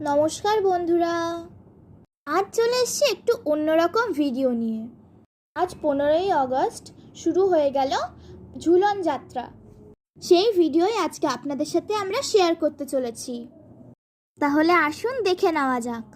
নমস্কার বন্ধুরা। আজ চলে এসছি একটু অন্যরকম ভিডিও নিয়ে। আজ পনেরোই আগস্ট, শুরু হয়ে গেল ঝুলন যাত্রা। সেই ভিডিওই আজকে আপনাদের সাথে আমরা শেয়ার করতে চলেছি। তাহলে আসুন দেখে নেওয়া যাক।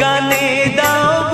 গানে দাও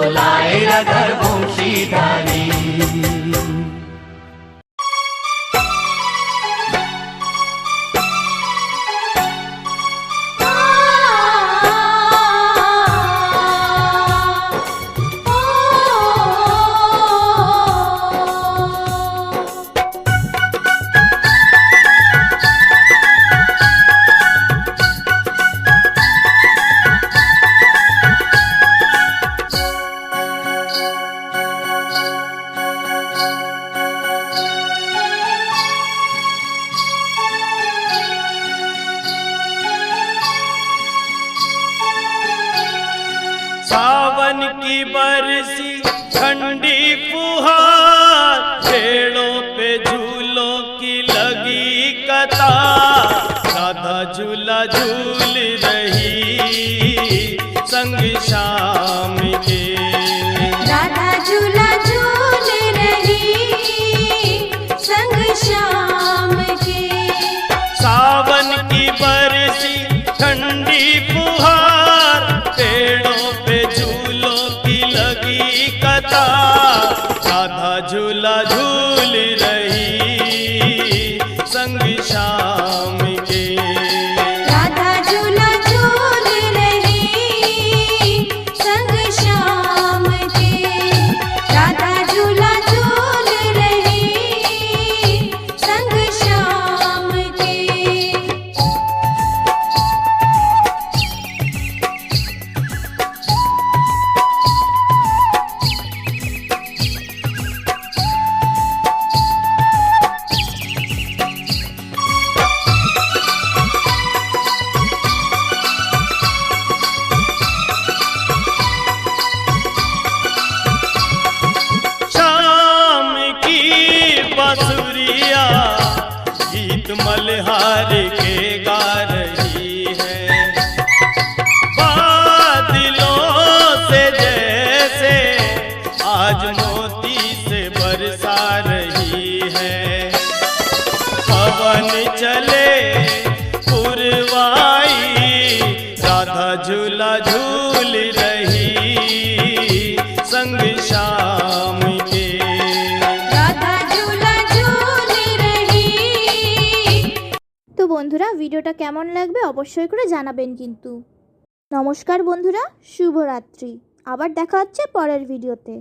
ঝুলন দোলায় রাধার सावन की बरसी ठंडी फुहार पेड़ों पे झूलों की लगी कतार। राधा झूला झूल मल्हार के गा रही है। बादलों से जैसे आज मोती से बरसा रही है। पवन चले বন্ধুরা, ভিডিওটা কেমন লাগবে অবশ্যই করে জানাবেন কিন্তু। নমস্কার বন্ধুরা, শুভরাত্রি। আবার দেখা হচ্ছে পরের ভিডিওতে।